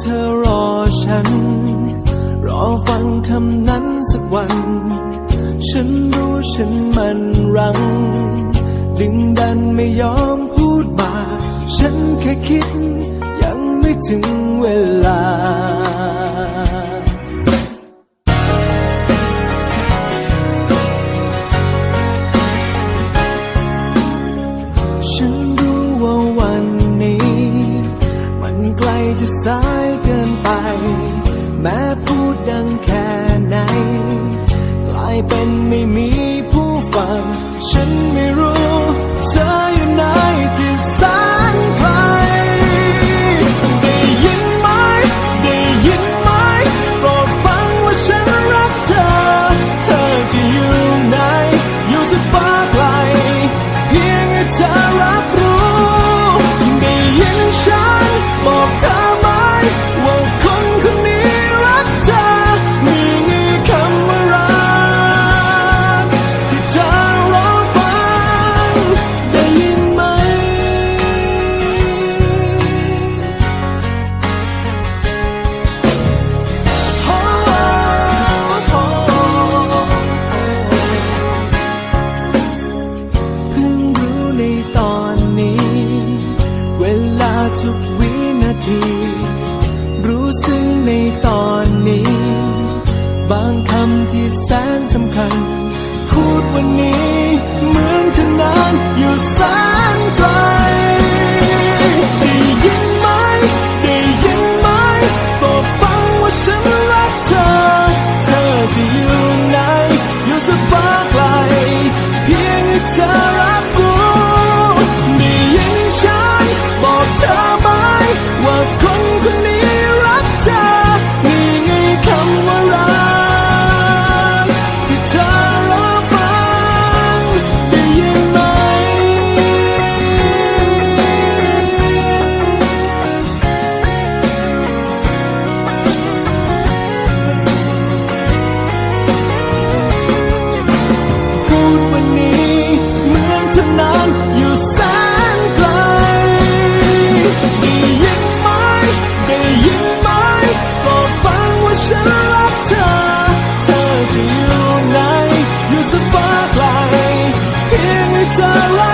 เธอรอฉัน รอฟังคำนั้นสักวัน ฉันรู้ฉันมันรัง ดึงดันไม่ยอมพูดบาฉันแค่คิด ยังไม่ถึงเวลา แม้พูดดังแค่ไหน กลายเป็นไม่มีผู้ฟังฉัน ที รู้ซึ้งในตอนนี้ บางคำที่แสนสำคัญ it's alright.